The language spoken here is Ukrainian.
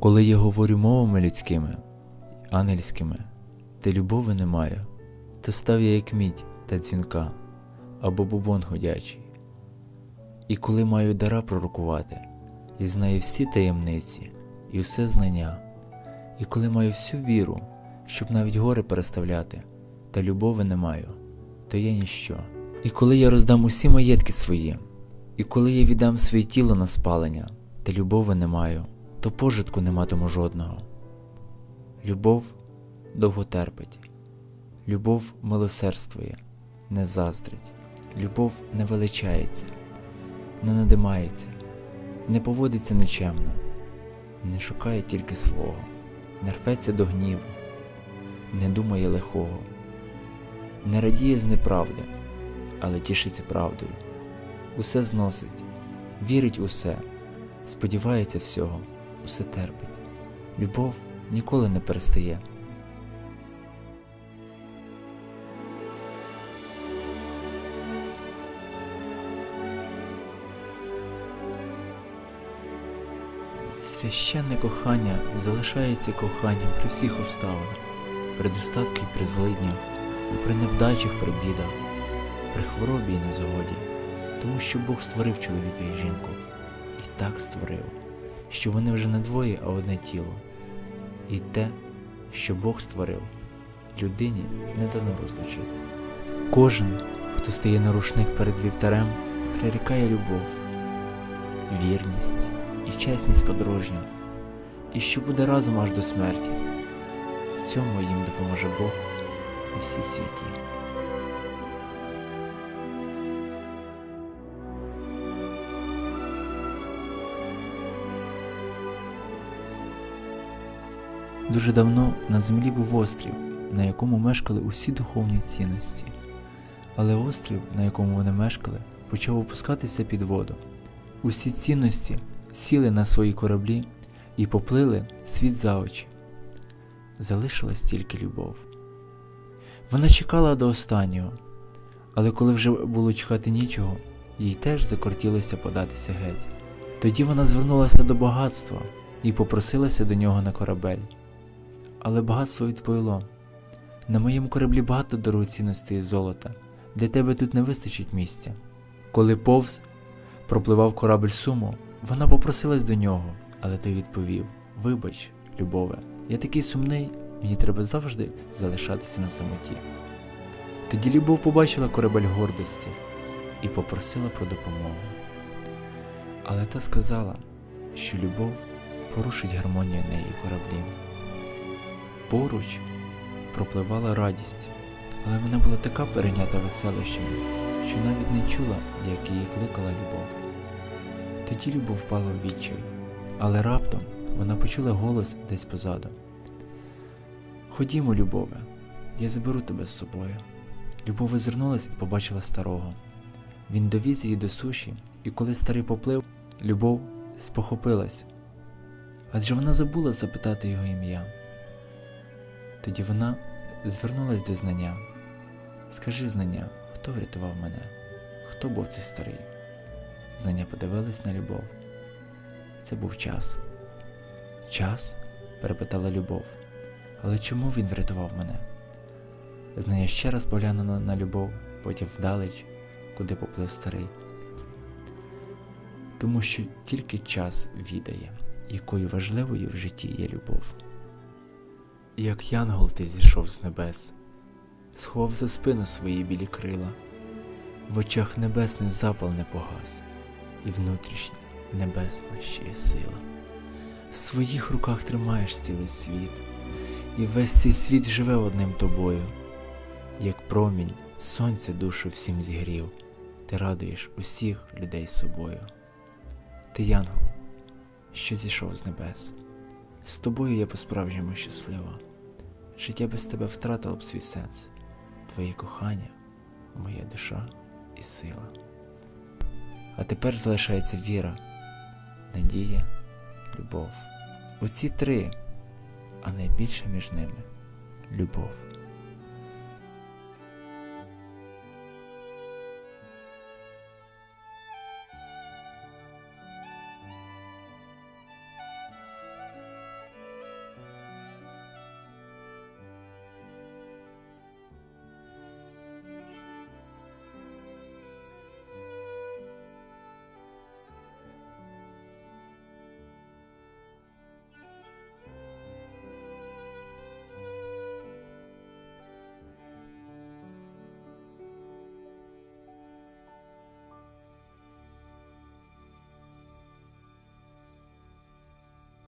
Коли я говорю мовами людськими, ангельськими, де любови немає, то став я як мідь та дзвінка або бубон ходячий. І коли маю дара пророкувати, і знаю всі таємниці і все знання, і коли маю всю віру, щоб навіть гори переставляти, та любови не маю, то я ніщо. І коли я роздам усі маєтки свої, і коли я віддам своє тіло на спалення, та любови не маю, то пожитку не матиму жодного. Любов довго терпить, любов милосердствує, не заздрить, любов не величається, не надимається, не поводиться нечемно, не шукає тільки свого, не рветься до гніву, не думає лихого, не радіє з неправди, але тішиться правдою, усе зносить, вірить усе, сподівається всього, усе терпить. Любов ніколи не перестає. Священне кохання залишається коханням при всіх обставинах, при достатку і при злиднях, при невдачах, при бідах, при хворобі і незгоді, тому що Бог створив чоловіка і жінку, і так створив, що вони вже не двоє, а одне тіло. І те, що Бог створив, людині не дано розлучити. Кожен, хто стає на рушник перед вівтарем, прирікає любов, вірність і чесність подорожню, і що буде разом аж до смерті. В цьому їм допоможе Бог і всі святі. Дуже давно на землі був острів, на якому мешкали усі духовні цінності. Але острів, на якому вони мешкали, почав опускатися під воду. Усі цінності сіли на свої кораблі і поплили світ за очі. Залишилась тільки любов. Вона чекала до останнього, але коли вже було чекати нічого, їй теж закортілося податися геть. Тоді вона звернулася до багатства і попросилася до нього на корабель. Але багатство відповіло: на моєму кораблі багато дорогоцінностей і золота, для тебе тут не вистачить місця. Коли повз пропливав корабель суму, вона попросилась до нього, але той відповів: Вибач, любове, я такий сумний, мені треба завжди залишатися на самоті. Тоді любов побачила корабель гордості і попросила про допомогу. Але та сказала, що любов порушить гармонію неї кораблі. Поруч пропливала радість, але вона була така перейнята веселищами, що навіть не чула, як її кликала любов. Тоді любов впала в відчай, але раптом вона почула голос десь позаду. Ходімо, любове, я заберу тебе з собою. Любов озирнулась і побачила старого. Він довіз її до суші, і коли старий поплив, любов спохопилась, адже вона забула запитати його ім'я. Тоді вона звернулась до знання. Скажи знання, хто врятував мене? Хто був цей старий? Знання подивились на любов. Це був час. Час? перепитала любов. Але чому він врятував мене? Знання ще раз поглянула на любов, потім вдалеч, куди поплив старий. Тому що тільки час відає, якою важливою в житті є любов. Як янгол ти зійшов з небес, сховав за спину свої білі крила, в очах небесний запал не погас, і внутрішня небесна ще є сила. В своїх руках тримаєш цілий світ, і весь цей світ живе одним тобою, як промінь сонця душу всім зігрів, ти радуєш усіх людей собою. Ти янгол, що зійшов з небес. З тобою я по-справжньому щаслива. Життя без тебе втратило б свій сенс, твоє кохання, моя душа і сила. А тепер залишається віра, надія, любов. Оці три, а найбільше між ними любов.